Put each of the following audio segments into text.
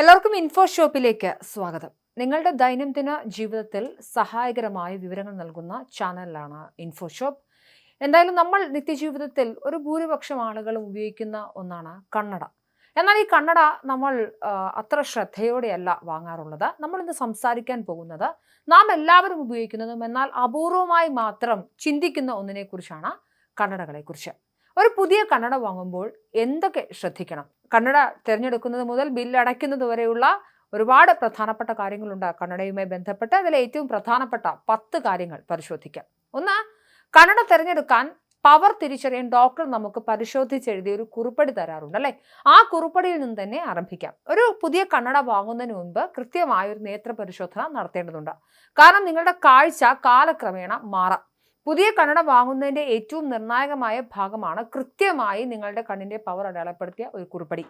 എല്ലാവർക്കും ഇൻഫോ ഷോപ്പിലേക്ക് സ്വാഗതം. നിങ്ങളുടെ ദൈനംദിന ജീവിതത്തിൽ സഹായകരമായ വിവരങ്ങൾ നൽകുന്ന ചാനലാണ് ഇൻഫോ ഷോപ്പ് എന്തായാലും നമ്മൾ നിത്യജീവിതത്തിൽ ഒരു ഭൂരിപക്ഷം ആളുകളും ഉപയോഗിക്കുന്ന ഒന്നാണ് കണ്ണട. എന്നാൽ ഈ കണ്ണട നമ്മൾ അത്ര ശ്രദ്ധയോടെയല്ല വാങ്ങാറുള്ളത്. നമ്മൾ ഇന്ന് സംസാരിക്കാൻ പോകുന്നത് നാം എല്ലാവരും ഉപയോഗിക്കുന്നതും എന്നാൽ അപൂർവമായി മാത്രം ചിന്തിക്കുന്ന ഒന്നിനെക്കുറിച്ചാണ് കണ്ണടകളെക്കുറിച്ച്. ഒരു പുതിയ കണ്ണട വാങ്ങുമ്പോൾ എന്തൊക്കെ ശ്രദ്ധിക്കണം? കണ്ണട തിരഞ്ഞെടുക്കുന്നത് മുതൽ ബില്ല് അടയ്ക്കുന്നത് വരെയുള്ള ഒരുപാട് പ്രധാനപ്പെട്ട കാര്യങ്ങളുണ്ട് കണ്ണടയുമായി ബന്ധപ്പെട്ട്. അതിൽ ഏറ്റവും പ്രധാനപ്പെട്ട പത്ത് കാര്യങ്ങൾ പരിശോധിക്കാം. ഒന്ന് കണ്ണട തിരഞ്ഞെടുക്കാൻ പവർ തിരിച്ചറിയാൻ ഡോക്ടർ നമുക്ക് പരിശോധിച്ചെഴുതിയ ഒരു കുറിപ്പടി തരാറുണ്ട് അല്ലേ? ആ കുറിപ്പടിയിൽ നിന്ന് തന്നെ ആരംഭിക്കാം. ഒരു പുതിയ കണ്ണട വാങ്ങുന്നതിന് മുൻപ് കൃത്യമായ ഒരു നേത്ര പരിശോധന നടത്തേണ്ടതുണ്ട്. കാരണം നിങ്ങളുടെ കാഴ്ച കാലക്രമേണ മാറാം. പുതിയ കണ്ണട വാങ്ങുന്നതിന്റെ ഏറ്റവും നിർണായകമായ ഭാഗമാണ് കൃത്യമായി നിങ്ങളുടെ കണ്ണിന്റെ പവർ അടയാളപ്പെടുത്തിയ ഒരു കുറിപ്പടി.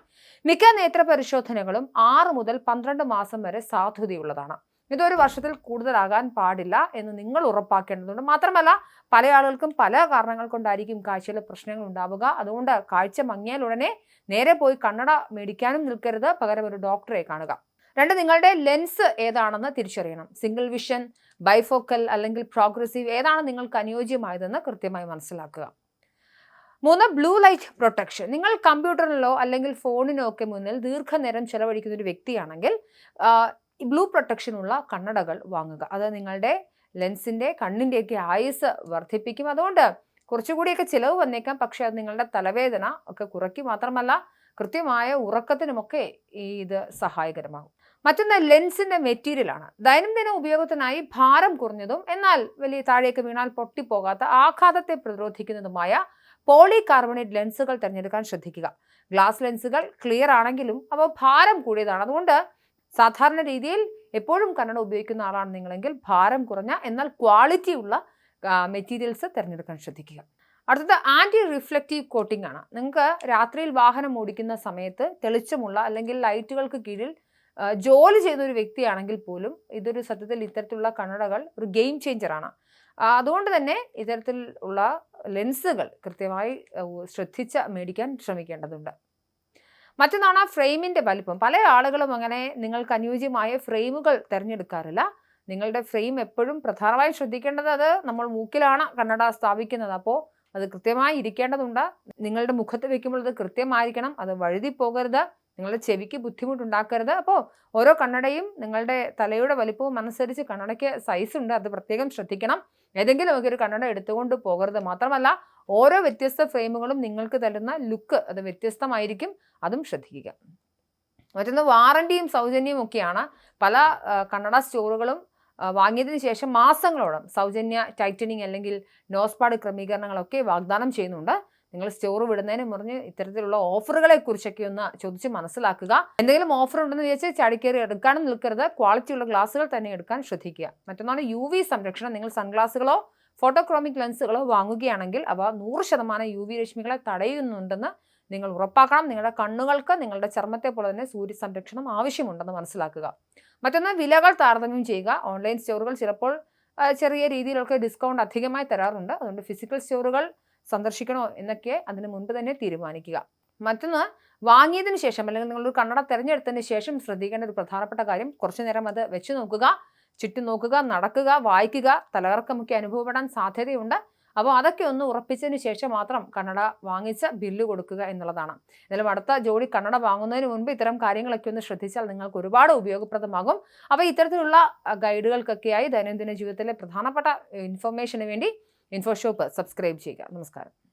മിക്ക നേത്ര പരിശോധനകളും ആറ് മുതൽ പന്ത്രണ്ട് മാസം വരെ സാധുതയുള്ളതാണ്. ഇതൊരു വർഷത്തിൽ കൂടുതലാകാൻ പാടില്ല എന്ന് നിങ്ങൾ ഉറപ്പാക്കേണ്ടതുണ്ട്. മാത്രമല്ല പല ആളുകൾക്കും പല കാരണങ്ങൾ കൊണ്ടായിരിക്കും കാഴ്ചയിൽ പ്രശ്നങ്ങൾ ഉണ്ടാവുക. അതുകൊണ്ട് കാഴ്ച മങ്ങിയാൽ ഉടനെ നേരെ പോയി കണ്ണട മേടിക്കാനും നിൽക്കരുത്. പകരം ഒരു ഡോക്ടറെ കാണുക. രണ്ട് നിങ്ങളുടെ ലെൻസ് ഏതാണെന്ന് തിരിച്ചറിയണം. സിംഗിൾ വിഷൻ ബൈഫോക്കൽ അല്ലെങ്കിൽ പ്രോഗ്രസീവ് ഏതാണ് നിങ്ങൾക്ക് അനുയോജ്യമായതെന്ന് കൃത്യമായി മനസ്സിലാക്കുക. മൂന്ന് ബ്ലൂ ലൈറ്റ് പ്രൊട്ടക്ഷൻ. നിങ്ങൾ കമ്പ്യൂട്ടറിലോ അല്ലെങ്കിൽ ഫോണിനോ ഒക്കെ മുന്നിൽ ദീർഘനേരം ചെലവഴിക്കുന്ന ഒരു വ്യക്തിയാണെങ്കിൽ ബ്ലൂ പ്രൊട്ടക്ഷനുള്ള കണ്ണടകൾ വാങ്ങുക. അത് നിങ്ങളുടെ ലെൻസിന്റെ കണ്ണിന്റെയൊക്കെ ആയുസ് വർദ്ധിപ്പിക്കും. അതുകൊണ്ട് കുറച്ചുകൂടിയൊക്കെ ചിലവ് വന്നേക്കാം. പക്ഷേ അത് നിങ്ങളുടെ തലവേദന ഒക്കെ കുറയ്ക്കും. മാത്രമല്ല കൃത്യമായ ഉറക്കത്തിനുമൊക്കെ ഇത് സഹായകരമാകും. മറ്റൊന്ന് ലെൻസിന്റെ മെറ്റീരിയലാണ്. ദൈനംദിന ഉപയോഗത്തിനായി ഭാരം കുറഞ്ഞതും എന്നാൽ വലിയ താഴേക്ക് വീണാൽ പൊട്ടിപ്പോകാത്ത ആഘാതത്തെ പ്രതിരോധിക്കുന്നതുമായ പോളി കാർബണേറ്റ് ലെൻസുകൾ തിരഞ്ഞെടുക്കാൻ ശ്രദ്ധിക്കുക. ഗ്ലാസ് ലെൻസുകൾ ക്ലിയർ ആണെങ്കിലും അവ ഭാരം കൂടിയതാണ്. അതുകൊണ്ട് സാധാരണ രീതിയിൽ എപ്പോഴും കണ്ണട ഉപയോഗിക്കുന്ന ആളാണ് നിങ്ങളെങ്കിൽ ഭാരം കുറഞ്ഞ എന്നാൽ ക്വാളിറ്റി ഉള്ള മെറ്റീരിയൽസ് തിരഞ്ഞെടുക്കാൻ ശ്രദ്ധിക്കുക. അടുത്തത് ആന്റി റിഫ്ലക്റ്റീവ് കോട്ടിംഗ് ആണ്. നിങ്ങൾക്ക് രാത്രിയിൽ വാഹനം ഓടിക്കുന്ന സമയത്ത് തെളിച്ചമുള്ള അല്ലെങ്കിൽ ലൈറ്റുകൾക്ക് കീഴിൽ ജോലി ചെയ്യുന്ന ഒരു വ്യക്തിയാണെങ്കിൽ പോലും ഇതൊരു സത്യത്തിൽ ഇത്തരത്തിലുള്ള കണ്ണടകൾ ഒരു ഗെയിം ചേഞ്ചറാണ് അതുകൊണ്ട് തന്നെ ഇത്തരത്തിൽ ഉള്ള ലെൻസുകൾ കൃത്യമായി ശ്രദ്ധിച്ച ശ്രദ്ധിച്ച് മേടിക്കാൻ ശ്രമിക്കേണ്ടതുണ്ട്. മറ്റൊന്നാണ് ഫ്രെയിമിന്റെ വലിപ്പം. പല ആളുകളും അങ്ങനെ നിങ്ങൾക്ക് അനുയോജ്യമായ ഫ്രെയിമുകൾ തിരഞ്ഞെടുക്കാറില്ല. നിങ്ങളുടെ ഫ്രെയിം എപ്പോഴും പ്രധാനമായും ശ്രദ്ധിക്കേണ്ടത് അത് നമ്മൾ മൂക്കിലാണ് കണ്ണട സ്ഥാപിക്കുന്നത്. അപ്പോൾ അത് കൃത്യമായി ഇരിക്കേണ്ടതുണ്ട്. നിങ്ങളുടെ മുഖത്ത് വെക്കുമ്പോൾ അത് കൃത്യമായിരിക്കണം. അത് വഴുതി പോകരുത് നിങ്ങളുടെ ചെവിക്ക് ബുദ്ധിമുട്ടുണ്ടാക്കരുത്. അപ്പോൾ ഓരോ കണ്ണടയും നിങ്ങളുടെ തലയുടെ വലിപ്പവും അനുസരിച്ച് കണ്ണടയ്ക്ക് സൈസ് ഉണ്ട്. അത് പ്രത്യേകം ശ്രദ്ധിക്കണം. ഏതെങ്കിലും ഒക്കെ ഒരു കണ്ണട എടുത്തുകൊണ്ട് പോകരുത്. മാത്രമല്ല ഓരോ വ്യത്യസ്ത ഫ്രെയിമുകളും നിങ്ങൾക്ക് തരുന്ന ലുക്ക് അത് വ്യത്യസ്തമായിരിക്കും. അതും ശ്രദ്ധിക്കുക. മറ്റൊന്ന് വാറണ്ടിയും സൗജന്യവും ഒക്കെയാണ്. പല കണ്ണട സ്റ്റോറുകളും വാങ്ങിയതിന് ശേഷം മാസങ്ങളോളം സൗജന്യ ടൈറ്റനിങ് അല്ലെങ്കിൽ നോസ്പാഡ് ക്രമീകരണങ്ങളൊക്കെ വാഗ്ദാനം ചെയ്യുന്നുണ്ട്. നിങ്ങൾ സ്റ്റോർ വിടുന്നതിന് മുറിഞ്ഞ് ഇത്തരത്തിലുള്ള ഓഫറുകളെ കുറിച്ചൊക്കെ ഒന്ന് ചോദിച്ച് മനസ്സിലാക്കുക. എന്തെങ്കിലും ഓഫർ ഉണ്ടെന്ന് വിചാരിച്ച് ചാടിക്കേറി എടുക്കാനും നിൽക്കരുത്. ക്വാളിറ്റിയുള്ള ഗ്ലാസുകൾ തന്നെ എടുക്കാൻ ശ്രദ്ധിക്കുക. മറ്റൊന്നാണ് യു വി സംരക്ഷണം. നിങ്ങൾ സൺഗ്ലാസുകളോ ഫോട്ടോക്രോമിക് ലെൻസുകളോ വാങ്ങുകയാണെങ്കിൽ അവ നൂറ് ശതമാനം യു വി രശ്മികളെ തടയുന്നുണ്ടെന്ന് നിങ്ങൾ ഉറപ്പാക്കണം. നിങ്ങളുടെ കണ്ണുകൾക്ക് നിങ്ങളുടെ ചർമ്മത്തെ പോലെ തന്നെ സൂര്യ സംരക്ഷണം ആവശ്യമുണ്ടെന്ന് മനസ്സിലാക്കുക. മറ്റൊന്ന് വിലകൾ താരതമ്യം ചെയ്യുക. ഓൺലൈൻ സ്റ്റോറുകൾ ചിലപ്പോൾ ചെറിയ രീതിയിലൊക്കെ ഡിസ്കൗണ്ട് അധികമായി തരാറുണ്ട്. അതുകൊണ്ട് ഫിസിക്കൽ സ്റ്റോറുകൾ സന്ദർശിക്കണോ എന്നൊക്കെ അതിന് മുൻപ് തന്നെ തീരുമാനിക്കുക. മറ്റൊന്ന് വാങ്ങിയതിന് ശേഷം അല്ലെങ്കിൽ നിങ്ങളൊരു കണ്ണട തിരഞ്ഞെടുത്തതിന് ശേഷം ശ്രദ്ധിക്കേണ്ട ഒരു പ്രധാനപ്പെട്ട കാര്യം കുറച്ചു നേരം അത് വെച്ച് നോക്കുക ചുറ്റും നോക്കുക നടക്കുക വായിക്കുക തലകറക്കമൊക്കെ അനുഭവപ്പെടാൻ സാധ്യതയുണ്ട്. അപ്പോൾ അതൊക്കെ ഒന്ന് ഉറപ്പിച്ചതിന് ശേഷം മാത്രം കണ്ണട വാങ്ങിച്ച ബില്ല് കൊടുക്കുക എന്നുള്ളതാണ്. എന്നാലും അടുത്ത ജോഡി കണ്ണട വാങ്ങുന്നതിന് മുൻപ് ഇത്തരം കാര്യങ്ങളൊക്കെ ഒന്ന് ശ്രദ്ധിച്ചാൽ നിങ്ങൾക്ക് ഒരുപാട് ഉപയോഗപ്രദമാകും. അപ്പോൾ ഇത്തരത്തിലുള്ള ഗൈഡുകൾക്കൊക്കെയായി ദൈനംദിന ജീവിതത്തിലെ പ്രധാനപ്പെട്ട ഇൻഫർമേഷന് വേണ്ടി ഇൻഫോഷോപ്പ് സബ്സ്ക്രൈബ് ചെയ്യുക. നമസ്കാരം.